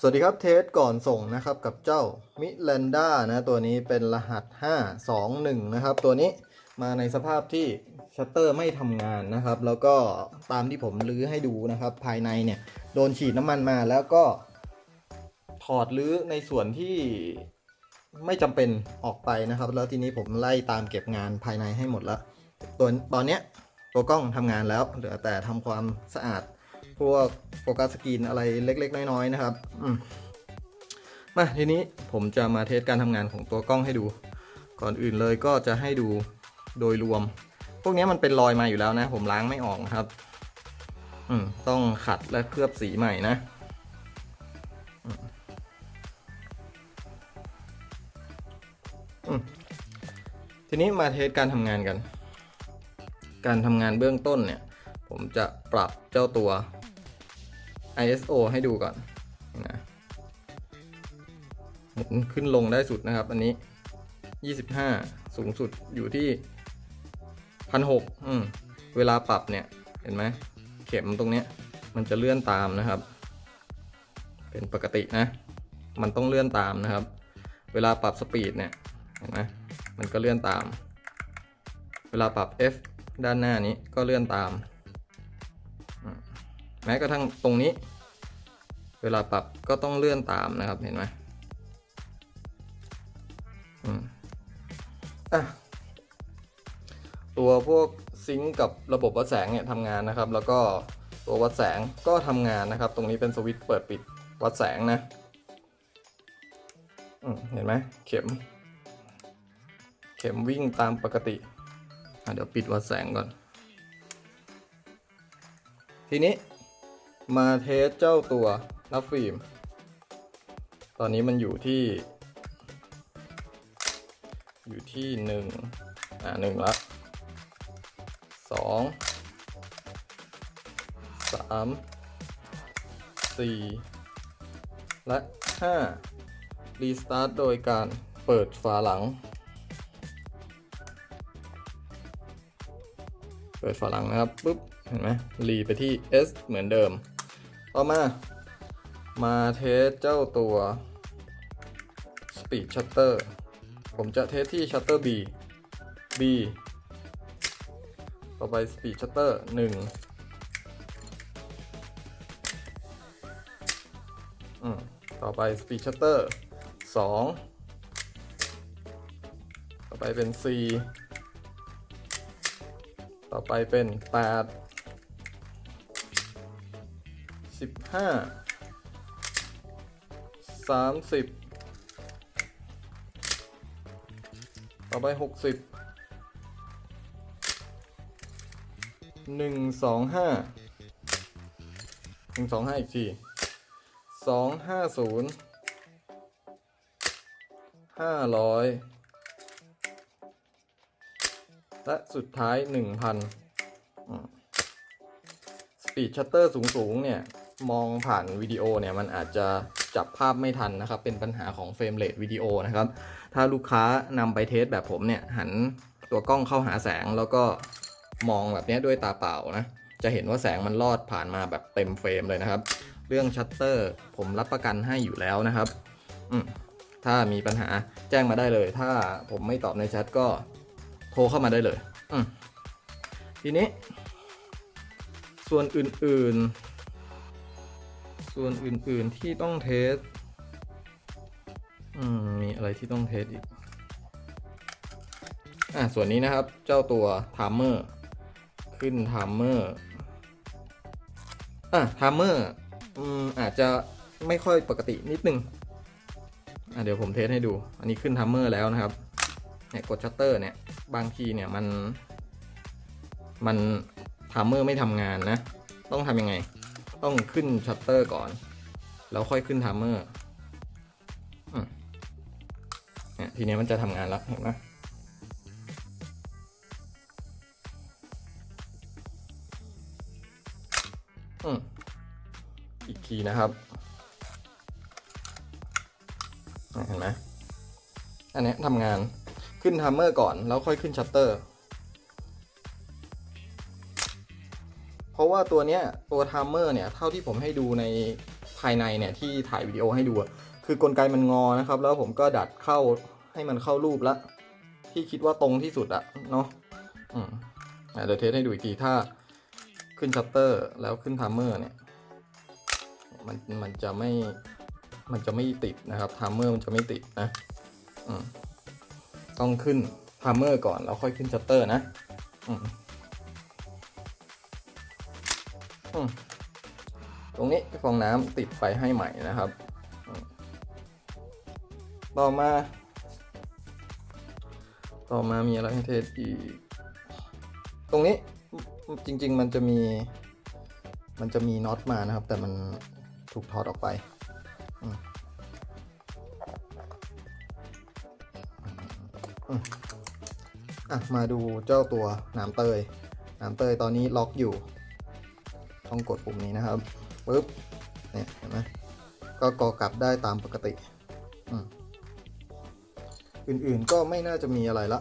สวัสดีครับเทสก่อนส่งนะครับกับเจ้ามิแลนด้านะตัวนี้เป็นรหัส 521 นะครับ ตัวนี้มาในสภาพที่ชัตเตอร์ไม่ทำงานนะครับ แล้วก็ตามที่ผมลื้อให้ดูนะครับ ภายในเนี่ย โดนฉีดน้ำมันมาแล้วก็ถอดลื้อในส่วนที่ไม่จำเป็นออกไปนะครับ แล้วทีนี้ผมไล่ตามเก็บงานภายในให้หมดแล้วตัวตอนเนี้ยตัวกล้องทำงานแล้วเหลือแต่ทำความสะอาด พวกโฟกัสสกรีนอะไรเล็ก ๆ น้อย ๆ นะครับมมาทีนี้ผมจะมาเทสการทำงานของตัวกล้องให้ดู ก่อนอื่นเลยก็จะให้ดูโดยรวม พวกนี้มันเป็นรอยมาอยู่แล้วนะ ผมล้างไม่ออกนะครับต้องขัดและเคลือบสีใหม่นะทีนี้มาเทสการทำงานกัน การทำงานเบื้องต้นเนี่ย ผมจะปรับเจ้าตัว ISO ให้ดูก่อนนะหมุนขึ้นลงได้สุดนะครับ อันนี้ 25 สูงสุดอยู่ที่1,600อืมเวลาปรับเนี่ยเห็นไหมเข็มตรงเนี้ยมันจะเลื่อนตามนะครับ เป็นปกตินะ มันต้องเลื่อนตามนะครับ เวลาปรับสปีดเนี่ยเห็นไหมมันก็เลื่อนตาม เวลาปรับ F ด้านหน้านี้ก็เลื่อนตาม แม้กระทั่งตรงนี้ เวลาปรับก็ต้องเลื่อนตามนะครับเห็นไหมอืมอะตัวพวกซิงกับระบบวัดแสงเนี่ยทำงานนะครับ แล้วก็ตัววัดแสงก็ทำงานนะครับ ตรงนี้เป็นสวิตช์เปิดปิดวัดแสงนะอืมเห็นไหมเข็ม เข็มวิ่งตามปกติเดี๋ยวปิดวัดแสงก่อน ทีนี้ มาเทสเจ้าตัวนับฟิล์ม ตอนนี้มันอยู่ที่ อยู่ที่หนึ่งอ่าหนึ่งละสองสามสี่และห้ารีสตาร์ทโดยการเปิดฝาหลัง เปิดฝาหลังนะครับปุ๊บ เห็นไหมรีไปที่ S เหมือนเดิม ต่อมา มาเทสเจ้าตัว Speed Shutter ผมจะเทสที่ Shutter B B ต่อไป Speed Shutter 1อืมต่อไป Speed Shutter 2 ต่อไปเป็น C ต่อไปเป็น 8 15 30ต่อไป60 1 2 5 1 2 5อีกที2 5 0 500และสุดท้าย1,000สปีดชัตเตอร์สูง ๆ เนี่ย มองผ่านวิดีโอเนี่ยมันอาจจะจับภาพไม่ทันนะครับ เป็นปัญหาของเฟรมเรทวิดีโอนะครับ ถ้าลูกค้านำไปเทสแบบผมเนี่ยหันตัวกล้องเข้าหาแสงแล้วก็มองแบบนี้ด้วยตาเปล่านะ จะเห็นว่าแสงมันลอดผ่านมาแบบเต็มเฟรมเลยนะครับ เรื่องชัตเตอร์ผมรับประกันให้อยู่แล้วนะครับถ้ามีปัญหาแจ้งมาได้เลย ถ้าผมไม่ตอบในแชทก็โทรเข้ามาได้เลย ทีนี้ ส่วนอื่นๆ ส่วนอื่นๆที่ต้องเทส อืม มีอะไรที่ต้องเทสอีก อะส่วนนี้นะครับ เจ้าตัวไทม์เมอร์ ขึ้นไทม์เมอร์ อะไทม์เมอร์ อืม อาจจะไม่ค่อยปกตินิดนึง อะเดี๋ยวผมเทสให้ดู อันนี้ขึ้นไทม์เมอร์แล้วนะครับ เนี่ยกดชัตเตอร์เนี่ย บางทีเนี่ยมัน มันไทม์เมอร์ไม่ทำงานนะ ต้องทำยังไง ต้องขึ้นชัตเตอร์ก่อน แล้วค่อยขึ้นไทม์เมอร์เนี่ยทีนี้มันจะทำงานแล้วเห็นไหมอืมอีกทีนะครับเห็นไหมอันนี้ทำงานขึ้นไทม์เมอร์ก่อน แล้วค่อยขึ้นชัตเตอร์ เพราะว่าตัวเนี้ยตัวไทม์เมอร์เนี่ยเท่าที่ผมให้ดูในภายในเนี่ยที่ถ่ายวิดีโอให้ดูคือกลไกมันงอนะครับ แล้วผมก็ดัดเข้าให้มันเข้ารูปละที่คิดว่าตรงที่สุดอะเนาะอืมเดี๋ยวเทสให้ดูอีกทีถ้าขึ้นชัตเตอร์แล้วขึ้นทัมเมอร์เนี่ยมันมันจะไม่มันจะไม่ติดนะครับทัมเมอร์มันจะไม่ติดนะต้องขึ้นทัมเมอร์ก่อนแล้วค่อยขึ้นชัตเตอร์นะอืม ตรงนี้ฟองน้ำติดไปให้ใหม่นะครับ ต่อมา ต่อมามีอะไรให้เทสอีก ตรงนี้จริง ๆ มันจะมี มันจะมีน็อตมานะครับ แต่มันถูกถอดออกไปอะมาดูเจ้าตัวน้ำเตย น้ำเตยตอนนี้ล็อกอยู่ ต้องกดปุ่มนี้นะครับปึ๊บเนี่ยเห็นไหมก็กอกลับได้ตามปกติอืมอื่นๆก็ไม่น่าจะมีอะไรละ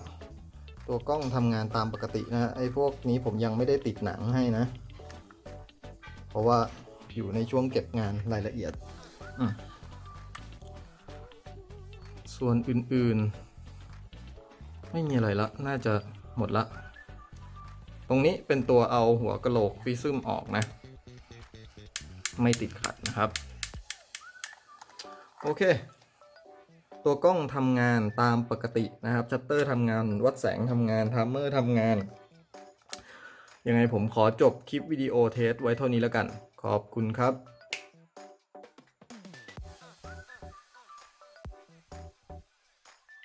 ตัวกล้องทำงานตามปกตินะไอ้พวกนี้ผมยังไม่ได้ติดหนังให้นะ เพราะว่าอยู่ในช่วงเก็บงานรายละเอียดอืมส่วนอื่นๆ ไม่มีอะไรละ น่าจะหมดละ ตรงนี้เป็นตัวเอาหัวกระโหลกฟิซึมออกนะ ไม่ติดขัดนะครับ โอเค ตัวกล้องทำงานตามปกตินะครับชัตเตอร์ทำงานวัดแสงทำงานทัมเมอร์ทำงาน ยังไงผมขอจบคลิปวิดีโอเทสไว้เท่านี้แล้วกัน ขอบคุณครับ